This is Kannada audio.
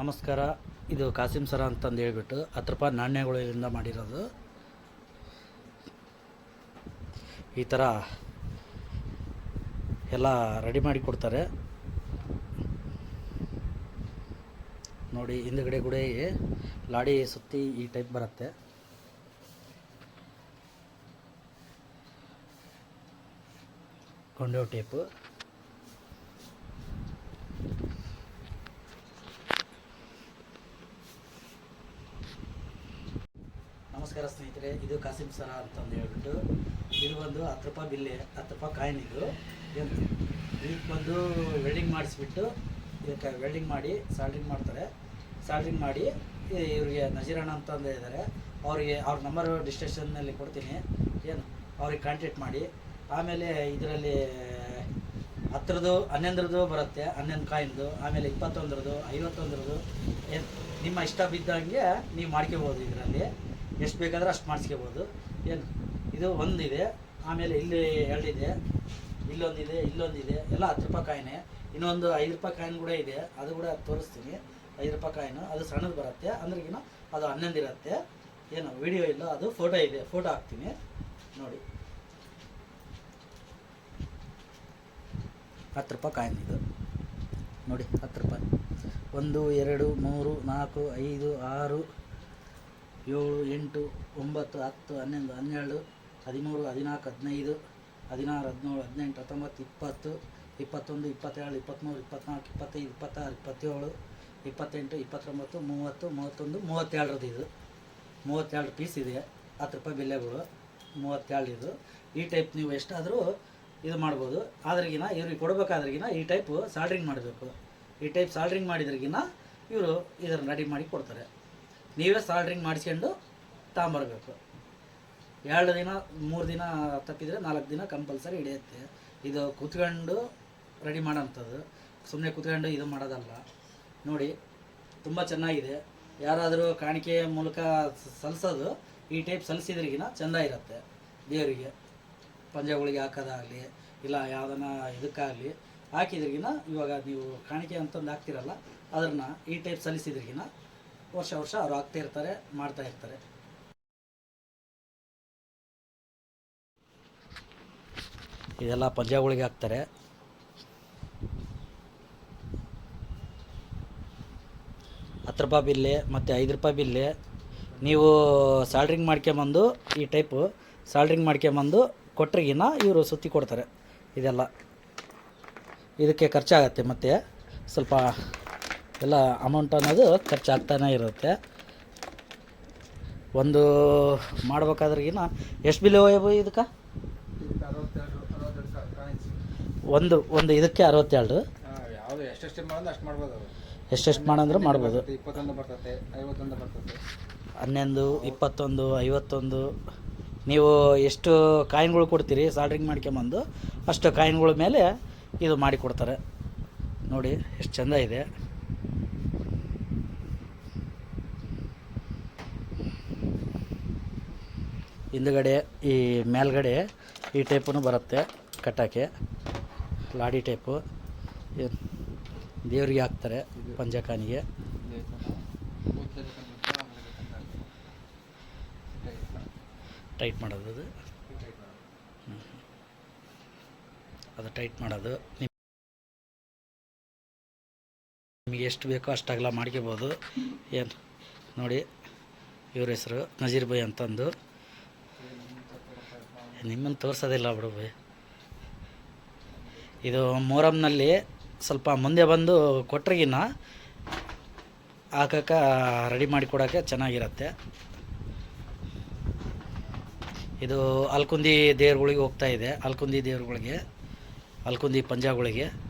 ನಮಸ್ಕಾರ. ಇದು ಕಾಸಿಂ ಸರ ಅಂತಂದು ಹೇಳ್ಬಿಟ್ಟು ಹತ್ತು ರೂಪಾಯಿ ನಾಣ್ಯಗಳಿಂದ ಮಾಡಿರೋದು. ಈ ಥರ ಎಲ್ಲ ರೆಡಿ ಮಾಡಿ ಕೊಡ್ತಾರೆ. ನೋಡಿ, ಹಿಂದುಗಡೆ ಕೂಡ ಲಾಡಿ ಸುತ್ತಿ ಈ ಟೈಪ್ ಬರುತ್ತೆ. ಕೊಂಡೋ ಟೇಪು. ನಮಸ್ಕಾರ ಸ್ನೇಹಿತರೆ, ಇದು ಕಾಸಿಂ ಸರ ಅಂತಂದು ಹೇಳ್ಬಿಟ್ಟು, ಇದು ಬಂದು ಹತ್ತು ರೂಪಾಯಿ ಬಿಲ್ಲೆ ಹತ್ತು ರೂಪಾಯಿ ಕಾಯಿನ್ ಇದು. ಇದಕ್ಕೆ ಬಂದು ವೆಲ್ಡಿಂಗ್ ಮಾಡಿಸ್ಬಿಟ್ಟು, ಇದಕ್ಕೆ ವೆಲ್ಡಿಂಗ್ ಮಾಡಿ ಸಾಲ್ಡ್ರಿಂಗ್ ಮಾಡ್ತಾರೆ. ಸಾಲ್ಡ್ರಿಂಗ್ ಮಾಡಿ ಇವರಿಗೆ ನಜೀರಣ್ಣ ಅಂತಂದು ಇದ್ದಾರೆ ಅವರಿಗೆ, ಅವ್ರ ನಂಬರ್ ಡಿಸ್ಟೇಷನ್ನಲ್ಲಿ ಕೊಡ್ತೀನಿ. ಏನು, ಅವ್ರಿಗೆ ಕಾಂಟ್ಯಾಕ್ಟ್ ಮಾಡಿ. ಆಮೇಲೆ ಇದರಲ್ಲಿ, ಹತ್ರದ್ದು, ಹನ್ನೊಂದರದ್ದು ಬರುತ್ತೆ, ಹನ್ನೊಂದು ಕಾಯಿನ್ದು. ಆಮೇಲೆ ಇಪ್ಪತ್ತೊಂದರದ್ದು, ಐವತ್ತೊಂದರದ್ದು. ಏನು, ನಿಮ್ಮ ಇಷ್ಟ ಬಿದ್ದಂಗೆ ನೀವು ಮಾಡ್ಕೋಬೋದು ಇದರಲ್ಲಿ. ಎಷ್ಟು ಬೇಕಾದ್ರೆ ಅಷ್ಟು ಮಾಡಿಸ್ಕೋಬೋದು. ಏನು, ಇದು ಒಂದಿದೆ, ಆಮೇಲೆ ಇಲ್ಲಿ ಎರಡಿದೆ, ಇಲ್ಲೊಂದಿದೆ ಇಲ್ಲೊಂದಿದೆ, ಎಲ್ಲ ಹತ್ತು ರೂಪಾಯಿ ಕಾಯಿನೆ. ಇನ್ನೊಂದು ಐದು ರೂಪಾಯಿ ಕಾಯಿನ್ ಕೂಡ ಇದೆ, ಅದು ಕೂಡ ತೋರಿಸ್ತೀನಿ. ಐದು ರೂಪಾಯಿ ಕಾಯಿನು, ಅದು ಸಣ್ಣದು ಬರುತ್ತೆ ಅಂದ್ರಿಗಿನ ಅದು ಹನ್ನೊಂದು ಇರುತ್ತೆ. ಏನು, ವಿಡಿಯೋ ಇಲ್ಲ, ಅದು ಫೋಟೋ ಇದೆ, ಫೋಟೋ ಹಾಕ್ತೀನಿ, ನೋಡಿ. ಹತ್ತು ರೂಪಾಯಿ ಕಾಯಿನ್ ಇದು. ನೋಡಿ, ಹತ್ತು ರೂಪಾಯಿ. ಒಂದು, ಎರಡು, ಮೂರು, ನಾಲ್ಕು, ಐದು, ಆರು ಏಳು, ಎಂಟು, ಒಂಬತ್ತು, ಹತ್ತು ಹನ್ನೊಂದು ಹನ್ನೆರಡು, ಹದಿಮೂರು, ಹದಿನಾಲ್ಕು, ಹದಿನೈದು, ಹದಿನಾರು, ಹದಿನೇಳು, ಹದಿನೆಂಟು, ಹತ್ತೊಂಬತ್ತು, ಇಪ್ಪತ್ತು, ಇಪ್ಪತ್ತೊಂದು ಇಪ್ಪತ್ತೇಳು ಇಪ್ಪತ್ತ್ಮೂರು, ಇಪ್ಪತ್ತ್ನಾಲ್ಕು, ಇಪ್ಪತ್ತೈದು, ಇಪ್ಪತ್ತಾರು, ಇಪ್ಪತ್ತೇಳು, ಇಪ್ಪತ್ತೆಂಟು, ಇಪ್ಪತ್ತೊಂಬತ್ತು, ಮೂವತ್ತು, ಮೂವತ್ತೊಂದು, ಮೂವತ್ತೆರಡರದ್ದು ಇದು. ಮೂವತ್ತೆರಡು ಪೀಸ್ ಇದೆ. ಹತ್ತು ರೂಪಾಯಿ ಬೆಲೆಗಳು ಮೂವತ್ತೆರಡು ಇದು. ಈ ಟೈಪ್ ನೀವು ಎಷ್ಟಾದರೂ ಇದು ಮಾಡ್ಬೋದು. ಆದ್ರಿಗಿನ ಇವ್ರಿಗೆ ಕೊಡಬೇಕಾದ್ರಿಗಿನ ಈ ಟೈಪು ಸಾಲ್ಡ್ರಿಂಗ್ ಮಾಡಬೇಕು. ಈ ಟೈಪ್ ಸಾಲ್ಡ್ರಿಂಗ್ ಮಾಡಿದ್ರಿಗಿನ ಇವರು ಇದನ್ನು ರೆಡಿ ಮಾಡಿ ಕೊಡ್ತಾರೆ. ನೀವೇ ಸಾಲ್ಡ್ರಿಂಗ್ ಮಾಡಿಸ್ಕೊಂಡು ತಗೊಂಬರ್ಬೇಕು. ಎರಡು ದಿನ, ಮೂರು ದಿನ ತಪ್ಪಿದರೆ ನಾಲ್ಕು ದಿನ ಕಂಪಲ್ಸರಿ ಹಿಡಿಯುತ್ತೆ. ಇದು ಕೂತ್ಕೊಂಡು ರೆಡಿ ಮಾಡೋಂಥದ್ದು ಸುಮ್ಮನೆ ಕೂತ್ಕೊಂಡು ಇದು ಮಾಡೋದಲ್ಲ. ನೋಡಿ, ತುಂಬ ಚೆನ್ನಾಗಿದೆ. ಯಾರಾದರೂ ಕಾಣಿಕೆ ಮೂಲಕ ಸಲ್ಲಿಸೋದು ಈ ಟೈಪ್ ಸಲ್ಲಿಸಿದ್ರಿಗಿನ ಚೆಂದ ಇರುತ್ತೆ ದೇವರಿಗೆ. ಪಂಜಗಳಿಗೆ ಹಾಕೋದಾಗಲಿ, ಇಲ್ಲ ಯಾವುದನ್ನ ಇದಕ್ಕಾಗಲಿ, ಹಾಕಿದ್ರಿಗಿನ ಇವಾಗ ನೀವು ಕಾಣಿಕೆ ಅಂತಂದು ಹಾಕ್ತಿರಲ್ಲ, ಅದನ್ನು ಈ ಟೈಪ್ ಸಲ್ಲಿಸಿದ್ರಿಗಿನ ವರ್ಷ ವರ್ಷ ಅವ್ರು ಆಗ್ತಾ ಇರ್ತಾರೆ, ಮಾಡ್ತಾ ಇರ್ತಾರೆ. ಇದೆಲ್ಲ ಪಂಜಾಗಳಿಗೆ ಹಾಕ್ತಾರೆ. ಹತ್ತು ರೂಪಾಯಿ ಬಿಲ್ಲೆ, ಮತ್ತು ಐದು ರೂಪಾಯಿ ಬಿಲ್ಲೆ. ನೀವು ಸಾಲ್ಡ್ರಿಂಗ್ ಮಾಡ್ಕೊಂಬಂದು, ಈ ಟೈಪು ಸಾಲ್ಡ್ರಿಂಗ್ ಮಾಡ್ಕೊಂಬಂದು ಕೊಟ್ರಿಗಿನ ಇವರು ಸುತ್ತಿ ಕೊಡ್ತಾರೆ. ಇದೆಲ್ಲ. ಇದಕ್ಕೆ ಖರ್ಚಾಗತ್ತೆ ಮತ್ತು ಸ್ವಲ್ಪ ಎಲ್ಲ ಅಮೌಂಟ್ ಅನ್ನೋದು ಖರ್ಚಾಗ್ತಾನೆ ಇರುತ್ತೆ. ಒಂದು ಮಾಡ್ಬೇಕಾದ್ರಿಗಿನ ಎಷ್ಟು ಬಿಲ್ ಹೋಯಬು ಇದಕ್ಕೆ? ಒಂದು ಒಂದು ಇದಕ್ಕೆ ಅರವತ್ತೆರಡು. ಎಷ್ಟೆಷ್ಟು ಮಾಡಂದ್ರೆ ಮಾಡ್ಬೋದು. ಹನ್ನೊಂದು ಇಪ್ಪತ್ತೊಂದು ಐವತ್ತೊಂದು ನೀವು ಎಷ್ಟು ಕಾಯಿನ್ಗಳು ಕೊಡ್ತೀರಿ ಸಾಲ್ಡ್ರಿಂಗ್ ಮಾಡ್ಕೊಂಬಂದು ಅಷ್ಟು ಕಾಯಿನ್ಗಳ ಮೇಲೆ ಇದು ಮಾಡಿ ಕೊಡ್ತಾರೆ. ನೋಡಿ ಎಷ್ಟು ಚೆಂದ ಇದೆ. ಹಿಂದುಗಡೆ, ಈ ಮೇಲ್ಗಡೆ ಈ ಟೈಪು ಬರುತ್ತೆ ಕಟ್ಟೋಕ್ಕೆ ಲಾಡಿ ಟೈಪು. ದೇವರಿಗೆ ಹಾಕ್ತಾರೆ ಪಂಜಕಾನಿಗೆ ಟೈಟ್ ಮಾಡೋದು ಅದು. ಅದು ಟೈಟ್ ಮಾಡೋದು. ನಿಮ್- ನಿಮಗೆ ಎಷ್ಟು ಬೇಕೋ ಅಷ್ಟು ಅಗಲ ಮಾಡ್ಕೋಬೋದು. ಏನು, ನೋಡಿ, ಇವ್ರ ಹೆಸರು ನಜೀರ್ ಬೈ ಅಂತಂದು. ನಿಮ್ಮನ್ನು ತೋರಿಸೋದಿಲ್ಲ ಬಿಡು ಇದು ಮೋರಮ್ನಲ್ಲಿ ಸ್ವಲ್ಪ ಮುಂದೆ ಬಂದು ಕೊಟ್ರಿಗಿನ್ನ ಹಾಕಕ್ಕೆ ರೆಡಿ ಮಾಡಿ ಕೊಡೋಕ್ಕೆ ಚೆನ್ನಾಗಿರುತ್ತೆ. ಇದು ಅಲ್ಕುಂದಿ ದೇವ್ರುಗಳಿಗೆ ಹೋಗ್ತಾ ಇದೆ. ಅಲ್ಕುಂದಿ ದೇವ್ರುಗಳಿಗೆ, ಅಲ್ಕುಂದಿ ಪಂಜಾಗಳಿಗೆ